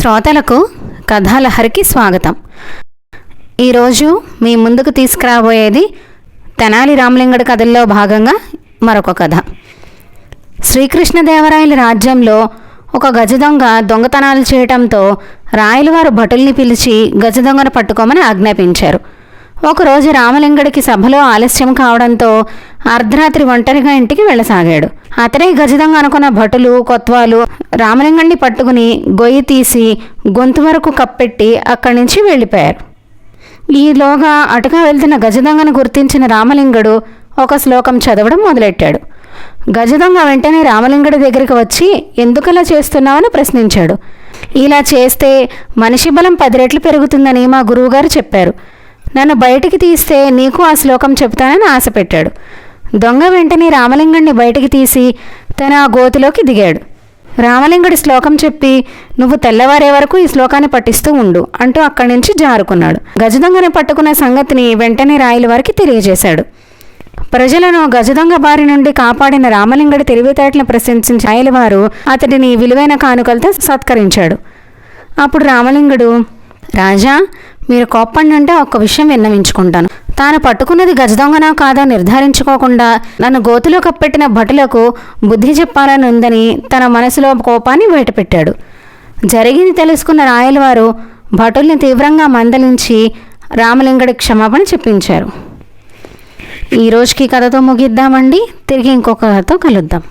శ్రోతలకు కథాలహరికి స్వాగతం. ఈరోజు మీ ముందుకు తీసుకురాబోయేది తెనాలి రామలింగడి కథల్లో భాగంగా మరొక కథ. శ్రీకృష్ణదేవరాయల రాజ్యంలో ఒక గజ దొంగ దొంగతనాలు చేయటంతో రాయలవారు భటుల్ని పిలిచి గజదొంగను పట్టుకోమని ఆజ్ఞాపించారు. ఒకరోజు రామలింగడికి సభలో ఆలస్యం కావడంతో అర్ధరాత్రి ఒంటరిగా ఇంటికి వెళ్ళసాగాడు. అతడే గజదొంగ అనుకున్న భటులు కొత్వాలు రామలింగడిని పట్టుకుని గొయ్యి తీసి గొంతు వరకు కప్పెట్టి అక్కడి నుంచి వెళ్ళిపోయారు. ఈలోగా అటుగా వెళ్తున్న గజదొంగను గుర్తించిన రామలింగుడు ఒక శ్లోకం చదవడం మొదలెట్టాడు. గజదొంగ వెంటనే రామలింగుడి దగ్గరికి వచ్చి ఎందుకలా చేస్తున్నావని ప్రశ్నించాడు. ఇలా చేస్తే మనిషి బలం పది రెట్లు పెరుగుతుందని మా గురువుగారు చెప్పారు. నన్ను బయటికి తీస్తే నీకు ఆ శ్లోకం చెప్తానని ఆశ పెట్టాడు దొంగ వెంటనే రామలింగడిని బయటికి తీసి తన ఆ గోతిలోకి దిగాడు. రామలింగుడి శ్లోకం చెప్పి నువ్వు తెల్లవారే వరకు ఈ శ్లోకాన్ని పఠిస్తూ ఉండు అంటూ అక్కడి నుంచి జారుకున్నాడు. గజదొంగని పట్టుకున్న సంగతిని వెంటనే రాయల వారికి తెలియజేశాడు. ప్రజలను గజదొంగ బారి నుండి కాపాడిన రామలింగుడి తెలివితేటలను ప్రశంసించిన రాయలవారు అతడిని విలువైన కానుకలతో సత్కరించాడు. అప్పుడు రామలింగుడు రాజా మీరు కోప్పండి అంటే ఒక్క విషయం విన్నవించుకుంటాను. తాను పట్టుకున్నది గజదొంగనా కాదో నిర్ధారించుకోకుండా నన్ను గోతులో కప్పెట్టిన భటులకు బుద్ధి చెప్పాలని ఉందని తన మనసులో కోపాన్ని బయటపెట్టాడు జరిగింది తెలుసుకున్న రాయలవారు భటుల్ని తీవ్రంగా మందలించి రామలింగడి క్షమాపణ చెప్పించారు. ఈ రోజుకి కథతో ముగిద్దామండి. తిరిగి ఇంకొక కథతో కలుద్దాం.